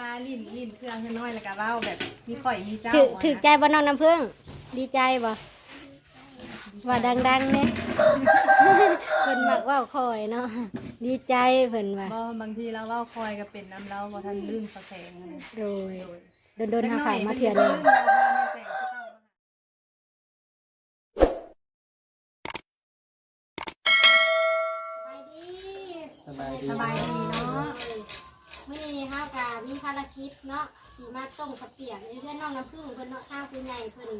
ลาลิ้นลิ้นเครื่องให้น้อยแล้วก็เว้าแบบมีข่อยมีเจ้าถืออะนะถือใจบ่น้องน้ำพึ่งดีใจบ่ว่าดังๆเนี่ยเพิ่นมักเว่าคอยเนาะดีใจเพิ่นว่าบ่บางทีเราเว้าคอยก็เป็นน้ำเราบ่ทันลืมสะแสงนะโดยโดยโดนๆหาข่าวมาเถื่อนหนึงสบายดีสบายดี มีภารกิจเนาะสีมาต้มข้าวเปียกในเรื่องน้องน้ำผึ้งเพิ่นเนาะทางผู้ใหญ่เพิ่น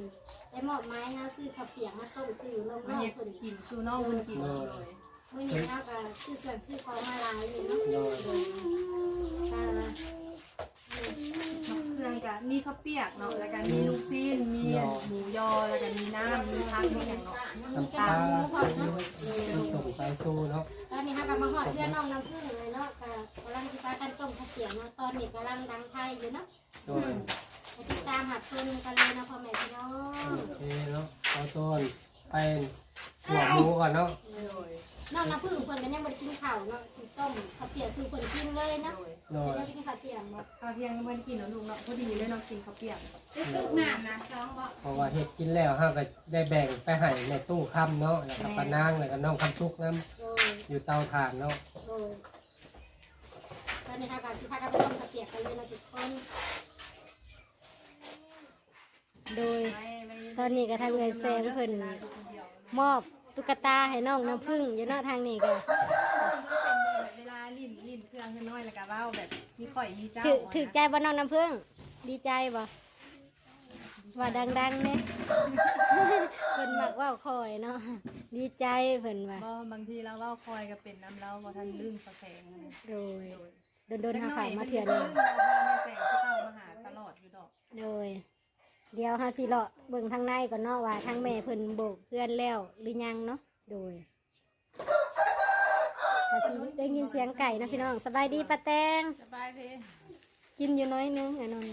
ได้มอบหมายเฮาซื้อข้าวเปียกมาต้มซื้อลงมาน้องเฮ็ดเพิ่นกินสู่น้องเพิ่นกินเลยมื่อนี้เฮากะซื้อเครื่องซื้อของมาหลายอยู่เนาะ ก็มีข้าวเปียกเนาะแล้วก็มีลูกชิ้นมีหมูยอแล้วก็มีน้ำมีผักมีหยังเนาะน้ำปลาน้ำส่งสายสู้เนาะตอนนี้เฮากะมาฮอดเรื่องน้องน้ำผึ้งเลยเนาะกะกำลังสิพากันต้มข้าวเปียกเนาะตอนนี้กำลังดังไทยอยู่เนาะโดยไปติดตามหัดชนกันเลยนะพ่อแม่พี่น้องโอเคเนาะเอาต้นไปหัวหมูก่อนเนาะ น้องน้ำผึ้งเพิ่นก็ยังบ่ได้กินข้าวเนาะสิต้มข้าวเปียกซื้อเพิ่นกินเลยเนาะโดยเดี๋ยวไปกินข้าวเที่ยงเนาะข้าวเที่ยงเพิ่นกินเนาะลูกเนาะพอดีเลยเนาะกินข้าวเปียกเพราะว่าเฮ็ดกินแล้วเฮาก็ได้แบ่งไปให้ในตู้ค่ำเนาะแล้วก็ปานางแล้วก็น้องคำทุกน้โดยำอยู่เตาถ่านเนาะโดยตอนนี้ทางการสิพากันไปต้มข้าวเปียกกันเลยนะทุกคน โดย ตอนนี้ก็ทางเงินแซงเพิ่นมอบ ตุ๊กตาให้น้องน้ำผึ้งอยู่เนาะทางนี้ก็เวลาลิ้นลิ้นเครื่องให้น้อยแล้วก็เว้าแบบมีข่อยมีเจ้าถืออะนะถือใจบ่น้องน้ำผึ้งดีใจบ่ว่าดังๆเนี่ยเพิ่นมักเว่าคอยเนาะดีใจเพิ่นว่าบ่บางทีเราเว้าคอยก็เป็นน้ำเราบ่ทันลืมสะแสงนะโดยโดนๆหาข่าวมาเถื่อนหนึงเราแสงที่เข้ามาหาตลอดอยู่ดอกโดย เดี๋ยวหาสิเลาะเบิ่งทางในก่อนเนาะว่าทางแม่เพิ่นโบกเพื่อนแล้วหรือยังเนาะโดยก็สิได้ยินเสียงไก่เนาะพี่น้องสบายดีป้าแตงสบายดีกินอยู่น้อยนึงไอ้นนท์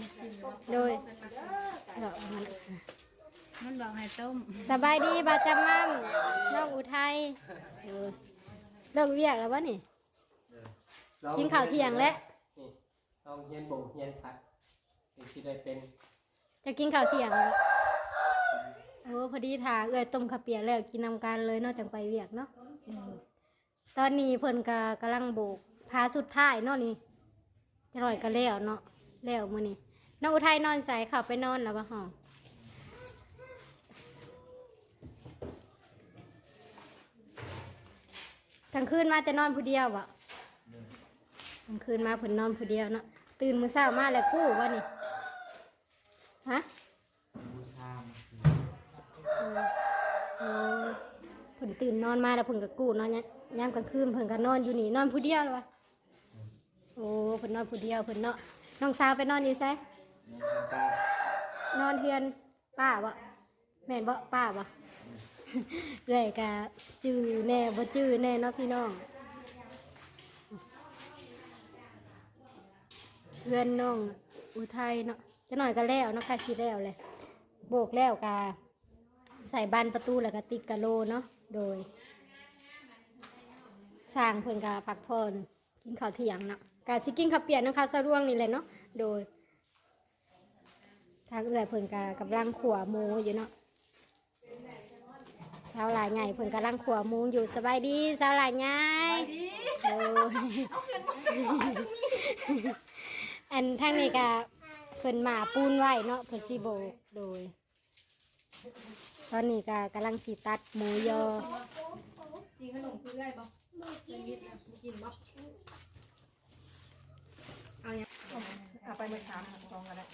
โดยเลาะมันมันบอกให้ต้มสบายดีบาจำมั่มน้องอุทัยเออเลิกเวียกแล้ววะนี่กินข้าวเที่ยงแล้วนี่ต้องเฮียนบ่งเฮียนผัดถึงสิได้เป็น จะกินข้าวเที่ยงแล้วโอ้พอดีถ่าเอ้อยต้มข้าวเปียกแล้วกินนำกันเลยเนอกจากไปเวียกเนาะอืมตอนนี้เพิ่นก็กำลังโบกพาสุดท้ายเนาะนี่จะร่อยก็แล้วเนาะแล้วมื้อนี้น้องอุทัยนอนใส่เข้าไปนอนแล้วบ่ห้องกลางคืนมาจะนอนผู้เดียวบ่กลางคืนมาเพิ่นนอนผู้เดียวเนาะตื่นมื้อเช้ามาแล้วกู้ว่านี่ ฮะเออเออเพิ่นตื่นนอนมาแล้วเพิ่นก็กูนอนยยามกลางคืนเพิ่นก็นอนอยู่นี่นอนผู้เดียวเลยวะโอ้เพิ่นนอนผู้เดียวเพิ่นเนาะน้องสาวไปนอนอยู่ไสนอนเทือนป้าบ่แม่นบ่ป้าบ่เอื้อยก็จื้อแน่บ่จื้อแน่เนาะพี่น้องเพื่อนน้องอุทัยเนาะ จะหน่อยก็แล้วเนาะค่ะสิแล้วเลยโบกแล้วกาใส่บานประตูแล้วก็ติดกะโลเนาะโดยสร้างเพิ่นกาพักผ่อนกินข้าวเที่ยงเนาะกาสิกินข้าวเปียกเนาะข้าวสะร่วงนี่แหละเนาะโดยทางเอื้อยเพิ่นกากำลังขัวหมูอยู่เนาะสาวหลายใหญ่เพิ่นกำลังขัวหมูอยู่สบายดีสาวหลายใหญ่โดยอันทางนี้กา เพิ่นหมาปูนไว้เนาะเพิ่นสิโบกโดย ตอนนี้ก็กำลังสีตัดหมูยอกินขนมคือได้ปะกินนิดนะกินปะเอาเนี่ยเอาไปมาถามทองกันแล้ว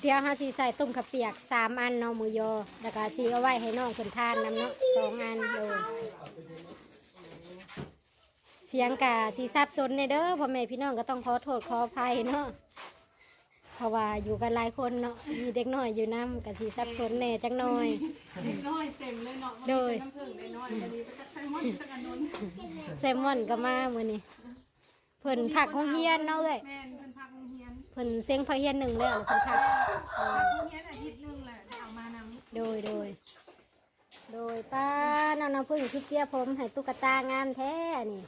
เดี๋ยวเฮาสีใส่ต้มข้าวเปียกสามอันเนาะหมูยอแล้วก็สีเอาไว้ให้น้องคนทานนำเนาะสองอันเลยเสียงกะสีซับซ้อนในเด้อพ่อแม่พี่น้องก็ต้องขอโทษขออภัยเนาะ เพราะว่าอยู่กันหลายคนเนาะมีเด็กน้อยอยู่นํกับสีซับซ้อนแหน่จังน้อยเด็กน้อยเต็มเลยเนาะโดยน้ำผึ้งเด็กน้อยวันนี้ไปจักไซมอนจักอันนู้นแซลมอนก็มามื้อนี้เพิ่นผักของเฮียนเนาะเอ้ยแม่นเพิ่นพักโรงเรียนเพิ่นเซ็งพักเฮียนหนึ่งแล้วเพิ่นผักพักโรงเรียนอาทิตย์หนึงแหละจะเอามานำโดยโดย โดยป้าน้องน้ำพึ่งคือเกียผมให้ตุ๊กตางามแท้นี่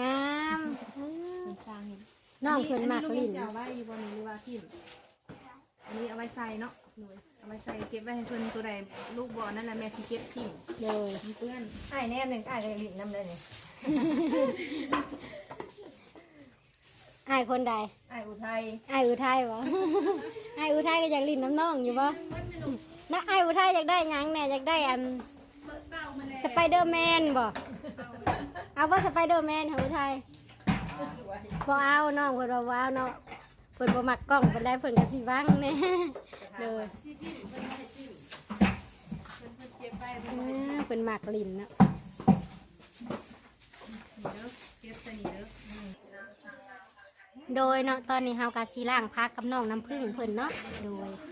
งามอืมสร้างเห็น น้องเพิ่นมากอัลิ้นลูกเอาไว้อยู่บนนี้หรือว่าทิ่มอันนี้เอาไว้ใส่เนาะหนูเอาไว้ใส่เก็บไว้ให้เพิ่นตัวใดลูกบอลนั่นแหละแม่สิเก็บทิ่มเลยมันเปื้อน ไอ้แน่หนึ่งไอ้เลยลิ้นน้ำเลยนี่อายคนใดไอ้อุทัยอายอุทัยบ่ อายอุทัยก็อยากลิ้นน้ำน้องอยู่บ่นักอายอุทัยอยากได้หยังแหน่อยากได้อันสไปเดอร์แมนบ่เอาว่าสไปเดอร์แมนของอุทัย บ่เอาน้องเพิ่นบ่ว่าเอาเนาะเพิ่นบ่มักกล้องเพิ่นได้เพิ่นก็สิวังแน่เลยสิทิ่มเพิ่นไม่ให้ทิ่มเพิ่นเพิ่นเก็บไว้เอเพิ่นบ่ให้ทิ่มอเพิ่นมักลิ้นเนาะเด้อเก็บใส่นี่เด้อโดยเนาะตอนนี้เฮาก็สิล้างพักกับน้องน้ำผึ้งเพิ่นเนาะโดย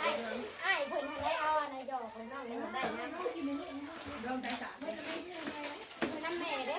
ไอ้ไอ้เพิ่นให้ได้เอาอันไหนดอกเลยน้องนี่ได้นะ ลองใส่สาร เพิ่นน้ำแม่เด้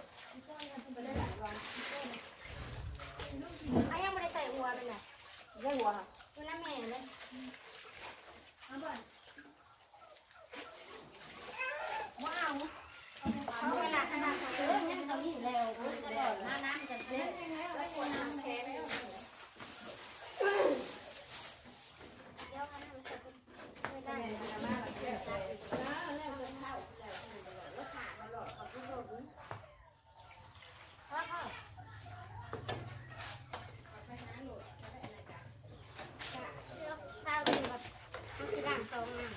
ไอ้ยังไม่ได้ใส่หัวเลยน่ะ ได้หัวค่ะ เพิ่นน้ำแม่เลยเอาเวลาขนาดเออยังเขาหินแล้วเออตลอดมาน้ำจะเล่นเดี๋ยวอันนั้นมันจะเป็นไม่ได้ ข้าวกินแบบมันสิด่างตรงอะ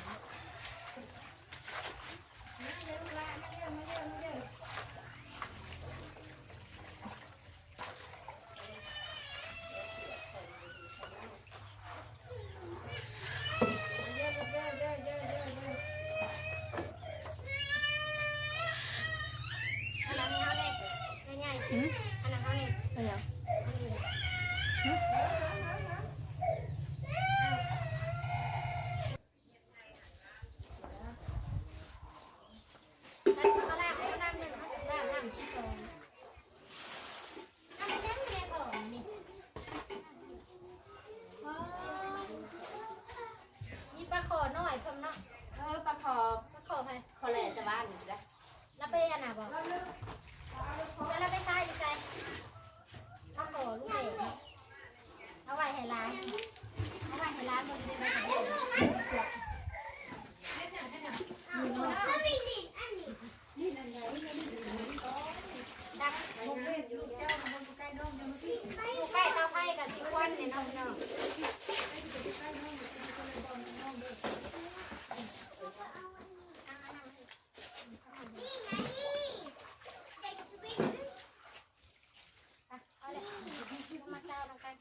อันนั้นเขาเนี่ยง่ายๆอันนั้นเขาเนี่ย ไม่ยัง แล้วก็ล่างก็ล่างหนึ่งเขาสิล่างล่างที่สองอันนี้แม่ก่อนนี่มีปลาขอหน่อยพร้อมเนาะ เออปลาคอ ปลาขอใคร คอแหล่จะบ้านอยู่แล้ว กันไหนบอกแล้วเราไปซ้ายอยู่ใจเอาขอลูกเอ๋เอาไว้ให้ร้านเอาไว้ให้ร้านบนนี้ไปไหนดังอยู่ใกล้เตาไฟกับสิควันเนี่ยน้องน้องเอาเลยมาเจ้าน้องกัน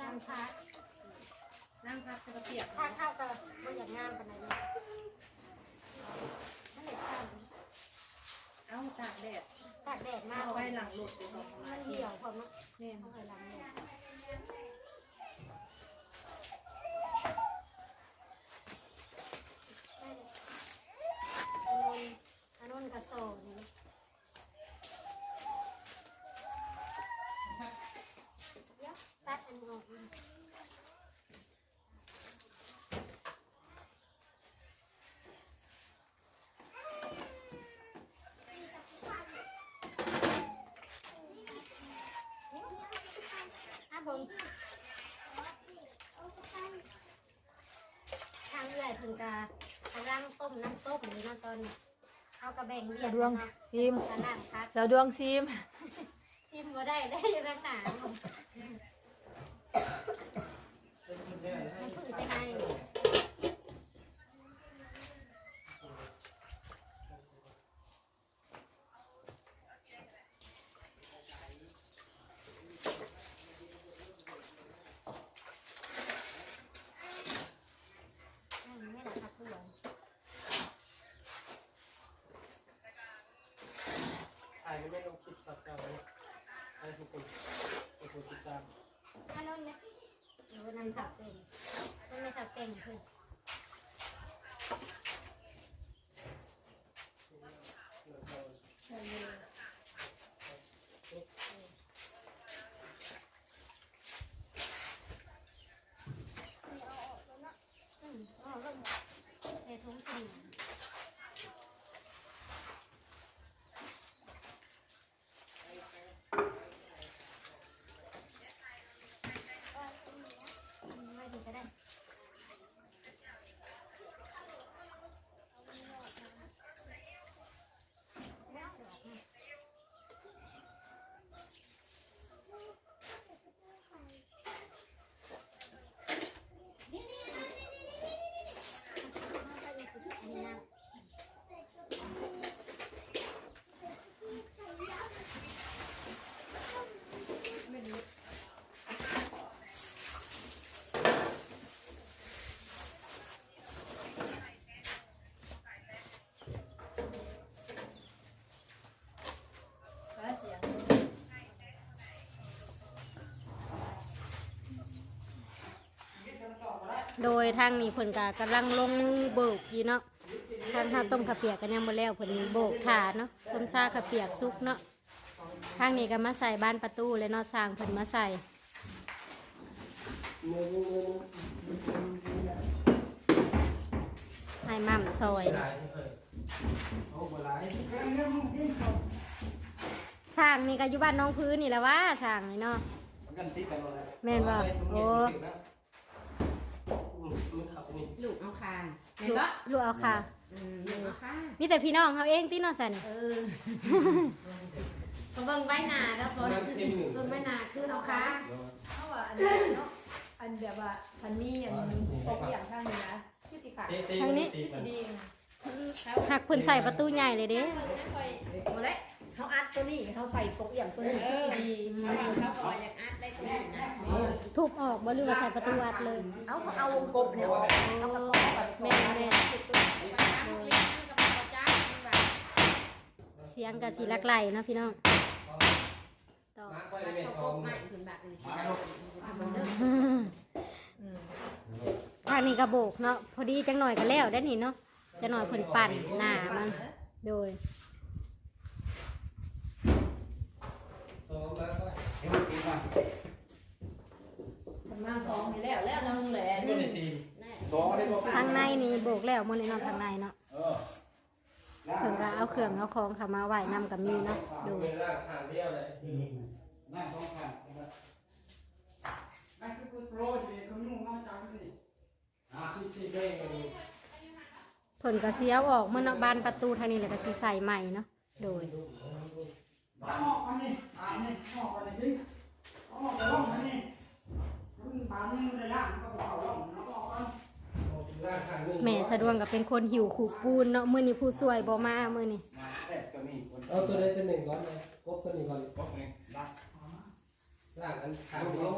ล้างพัก นั่งพักจะเปียก ถ้าเข้าก็ไม่อยากงานปานไหนเลยนั่นแหละค่ะ เอาตากแดด ตากแดดมาก เอาไว้ หลุดไปก่อนมันเดี่ยวพอมั้งแม่นเอาไหลังเนี่ยอันนู้นกระโซนเดี๋ยวตัดอันนี้ออกมา เบิ่งทางเอื้อยเพิ่ นก็กำลังต้มน้ำต้มอยู่เนาะตอนนี้เอากระแบ่งเรียสะกดวงเนาะซิม กระล่างพักสะดวงซิมซิมบ่ได้ได้อยู่ทางหน้ามันพึ่งจะไงอืมไม่ได้ครับเพื่อน ถ่ายไม่ลงคลิปสับเก่าเลยให้ทุกคนให้ผู้ติดตาม อันนั้นเนี่ย นั่นถักเป็นนั่นไม่ถักเป็นคืออืมอ๋อก็เททุ่งกิน ไม่ดีก็ได้ นี่นะ เสียง โดยทางนี้เพิ่นก็กำลังลงโบกอยู่เนาะทางข้าวต้มข้าวเปียกกันยังบ่แล้วเพิ่นโบกถาเนาะส้มซ่าข้าวเปียกสุกเนาะทางนี้ก็มาใส่บ้านประตูเลยเนาะสร้างเพิ่นมาใส่ให้มั่มซอยช่ายสร้างนี่ก็อยู่บ้านน้องพื้นนี่แหละว่าสร้างนี่เนาะแม่นบ่โอ้ มมันขับไปนี่ลูกเอาคางเห็นลูกปะลูกเอาค่ะ อืมลูกเอาคางมีแต่พี่น้องเขาเองที่เนาะสันเออเขาเบิ่งใบหน้าแล้วพอน้ำซิมหนึ่งเบิ่งใบหน้าคือเอาคางเพราะว่าอันนี้เนาะอันแบบว่าพันมีอันปกอย่างข้างนี้นะที่สีขาดเตะเตะทางนี้ตีที่มัสีนดีนะหักเพิ่นใส่ประตูใหญ่เลยเด้ เบิ่งนะคอยโอ้และ เขาอัดตัวนี้เขาใส่ปกอย่างตัวนี้ที่สีดีเขาเขาพออยากอัดได้ตัวนี้นะทุบออกบ่หรือว่าใส่ประตูอัดเลยเอาเอาวงกลมเนี่ยออกเอากระป๋องก่อนแม่แม่เสียงกะสีลักไหลเนาะพี่น้องต่อมาร์คไว้ในเม็ดทองไม่ขึ้นบาทเลยสิทำมันเด้อทางนี้กระโบกเนาะพอดีจังหน่อยก็แล้วได้อนี่เนาะจะหน่อยเพิ่นปั่นหน้ามันโดย ทองมาร์คไว้มาสองนี่แล้วแล้วน้องแหลไม่ได้ตีทางในนี่โบกแล้วมื้อนี้เนาะทางในเนาะเพิ่นก็เอาเครื่องเอาของเข้ามาไหว้นำกับมีเนาะดูดูเป็นรากทางเดียวเลยนั่งสองข้างนั่งคือโปรยเลยเขานุ่งน้องจังสิอ่าที่ที่เด้งอันนี้เพิ่นก็สิเอาออกมื้อเนาะบานประตูทางนี้แล้วก็สิใส่ใหม่เนาะโดย ออกอันนี้อันนี้ออกอันนี้ทิ้งออกไปล่องอันนี้รุ่นตามนี่เลยล่างก็เอาล่องแล้วก็ออกกันรากทางนึงแม่สะดวงก็เป็นคนหิวขู่ปูนเนาะมื้อนี้ผู้ช่วยบ่มามื้อนี้มาแทบก็มีคนเอาตัวใดตัวหนึ่งก่อนเลยกบตัวนี้ก่อนก็เองล่างรากอันทางลูกนี้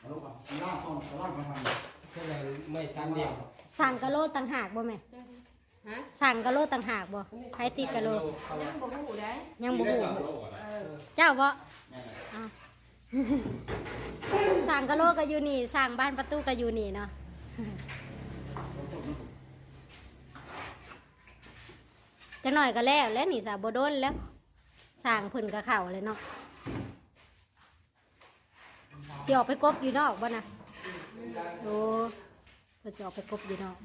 เราลูกล่างต้องล่างมาทำเท่าไหร่ไม่ชั้นเดียวสั่งกะโลต่างหากบ่แม่ ฮะสั่งกะโลต่างหากบ่ใครติดกะโลเขายังบ่ฮู้ได้ยังบ่ฮู้เออเจ้าบ่แม่อ้าวสั่งกะโลก็อยู่นี่สั่งบ้านประตูก็อยู่นี่เนาะ จะหน่อยก็แล้วแล้วนี่สาบ่โดนแล้วสั่งเพิ่นก็เข้าเลยเนาะสิออกไปกบอยู่นอกบ่นะโอ้เพิ่นสิออกไปกบอยู่นอก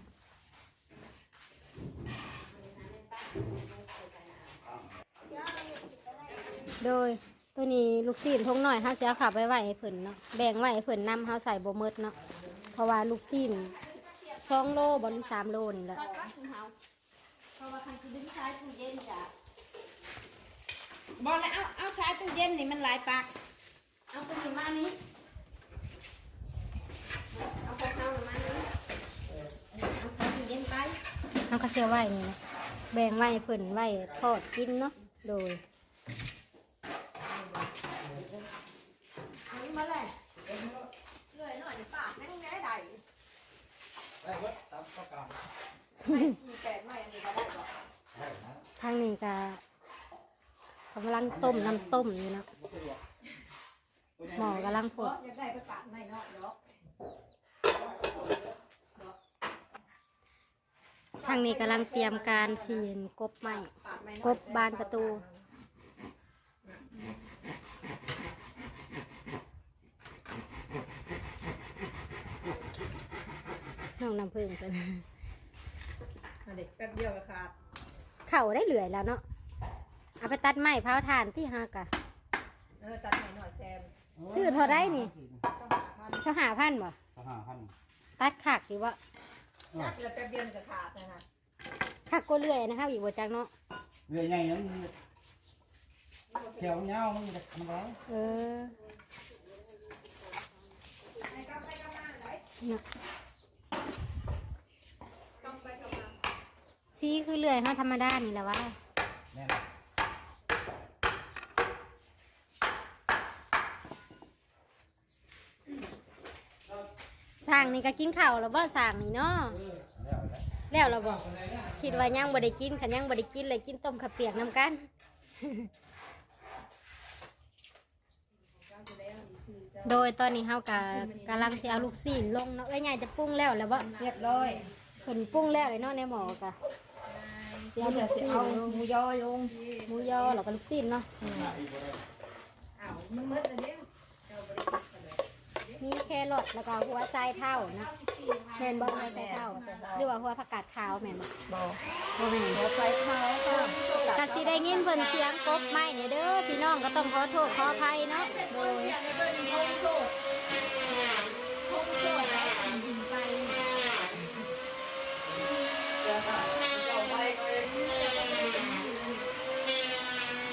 โดยตัวนี้ลูกซีนทงหน่อยเฮาสิเอาขับไว้ไว้ให้เพิ่นเนาะแบ่งไว้ให้เพิ่นนำเฮาใส่บ่หมดเนาะเพราะว่าลูกซีน2โลบ่หรือ3โลนี่แหละเพราะว่าคันคือดึงใช้ตู้เย็นจ้ะบอกแล้วเอาเอาใช้ตู้เย็นนี่มันหลายปากเอาตัวนี้มานี้เอาพวกเอามานี้เอาใช้ตู้เย็นไปเฮาก็เสียไว้นี่นะแบ่งไว้ให้เพิ่นไว้ทอดกินเนาะโดย เอานี้มาเลยเลยหน่อยปากนั่งแง่ใด ได้เว้ยตามประกาศ มีแปดหน่อันนี้ก็ได้บ่ทางนี้ก็กำลังต้มน้ำต้มอยู่เนาะหมอกำลังพเพราะอยากได้ก็ปากหน่เนาะเดี๋ยวทางนี้กำลังเตรียมการเสียนกบไม้ปากไม่กบบานประตู น้องน้ำพึ่งกัน เด็กแป๊บเดียวก็ขาดเข่าได้เหลือยแล้วเนาะเอาไปตัดไม้เผาถ่านที่ฮากะเออตัดหน่อยหน่อยแซมซื้อเท่าได้นี่ต้องหาพันเสหาพันบ่สหพันธ์ตัดขักอยู่ว่านักแล้วแป๊บเดียวก็ขาดนะคะขักก็เลื่อยนะคะอีกบ่จังเนาะเรือใหญ่นั้นแถวเงามันจะทำไรเออเนาะ ต้องไปกลับมา ซีคือเลื่อยเฮาธรรมดานี่แหละว่า แน่นอนสร้างนี่ก็กินข้าวแล้วบ่สร้างนี่เนาะแล้วแล้วแล้วเราบอกคิดว่ายังบ่ได้กินคันยังบ่ได้กินเลยกินต้มข้าวเปียกน้ำกัน โดยตอนนี้เฮากะกำลังสิเอาลูกซีนลงเนาะเอ้ยใหญ่จะปรุงแล้วแล้วบ่เรียบร้อยเพิ่นปรุงแล้วเลยเนาะในหม้อกะสิ เอาลูกซีนเอาหมูยอลงหมูยอแล้วก็ลูกซีนเนาะมีแครอทแล้วก็หัวไส้เท่านะแมนบ่หัวไส้เท่าหรือว่าหัวผักกาดขาวแมนบ่บอกบ่แมนหัวไฟเท้าก็กะสิได้ยินเพิ่นเสียงกบไม้นี่ยเด้อพี่น้องก็ต้องขอโทษขออภัยเนาะโดย ในเบอร์นี้ทงโซ่ทงโซ่แล้วยิงไป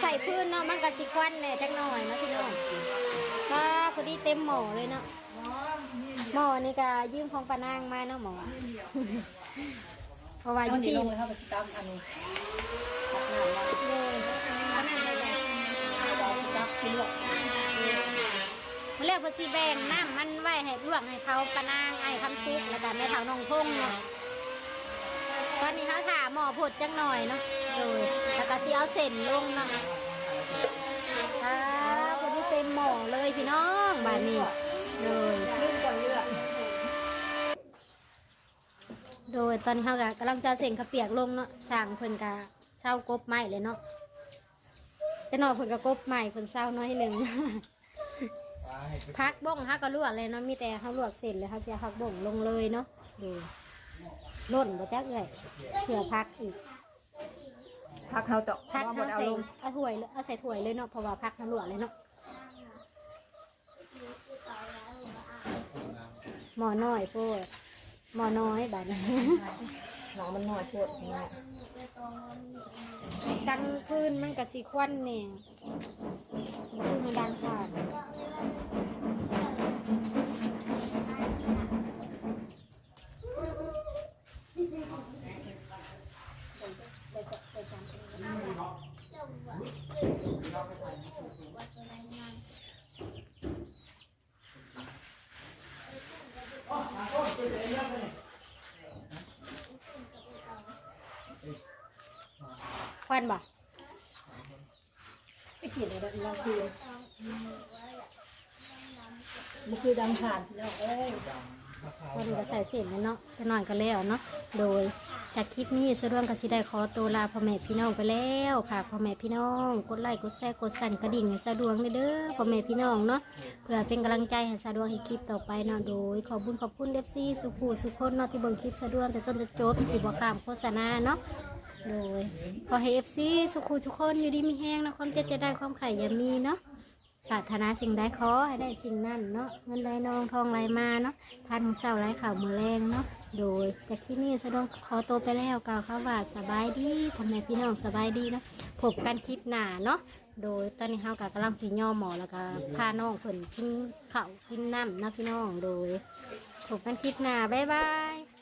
ใส่พื้น เนาะมันก็สิควันแหน่จักหน่อยเนาะพี่น้องก็พอดีเต็มหม้อเลยเนาะหม้อนี่ก็ยืมของปานางมาเนาะหม้อเพราะว่าอยู่ที่ลงเลยครับไปสตาร์ทอันนี้ตักน้ำมาเลยอันนั้นเลยนะเอาสตาร์ทขึ้นหรอกมันเรียกว่าสิแบ่งน้ำมันไว้ให้ลวกให้เขาปานางไอ้คำซุกแล้วก็แม่เฒ่าน้องพงเนาะตอนนี้เขาถามหม้อผดจักหน่อยเนาะเลยแล้วก็สิเอาเส้นลงเนาะ ครับพอดีเต็มหม้อเลยพี่น้องบ้านนี้เลยลืมก่อนเลือกโดยตอนนี้เขาก็กำลังจะเอาเส้นข้าวเปียกลงเนาะสั่งเพิ่นกะเช่ากบใหม่เลยเนาะแต่หน่อยเพิ่นก็กบใหม่เพิ่นเช่าน้อยหนึ่งพักบ้งฮะก็ลวกเลยเนาะมีแต่เขาลวกเสร็จเลยเขาเสียพักบ้งลงเลยเนาะดูล่นบ่จักเลยเผื่อพักอีก พักเขาต่อพักหมเขาดเอาใส่ลงเอาถ้วยเลยเอาใส่ถ้วยเลยเนาะเพราะว่าพักเขาลวกเลยเนาะหมอน้อยโพดหมอน้อยบาดนี้ หนองมันหน่อยโคตรนี่ดังพื้นมันกับสีควันเนี่ยพื้นมันดังขาดควันบ่ ไปกินอะไรบางคืน ลังผ่านพี่น้องเอ้ยคนก็ใส่เส้นเลยเนาะจะนอนกันแล้วเนาะโดยจากคลิปนี้สะดวกกับสิได้ขอตัวลาพ่อแม่พี่น้องไปแล้วค่ะพ่อแม่พี่น้องกดไลค์กดแชร์กดสั่นกระดิ่งให้สะดวกเลยเด้อพ่อแม่พี่น้องเนาะเพื่อเป็นกำลังใจให้สะดวกให้คลิปต่อไปเนาะโดย ขอบคุญขอบคุณเดฟซี่สุภูสุคนเนาะที่เบิ่งคลิปสะดวกแต่ต้นจะจบสิบ่ข้ามโฆษณาเนาะโดยขอให้เอฟซีสุขุทุกคนอยู่ดีมีแห้งนะความเจ็บจะได้ความไข่อย่ามีเนาะ ปรารถนาสิ่งใดขอให้ได้สิ่งนั้นเนาะเงินไหลนองทองไหลมาเนาะทานมื้อเช้าไหลข่าวมือแรงเนาะโดยจากที่นี่สะดวกขอตัวไปแล้วกล่าวคำว่าสบายดีทำไมพี่น้องสบายดีเนาะพบกันคลิปหน้าเนาะโดยตอนนี้เฮากับกำลังสีย่อหมอแล้วก็พาน้องเพิ่นกินข้าวกินน้ำเนาะพี่น้องโดยพบกันคลิปหน้าบ๊ายบาย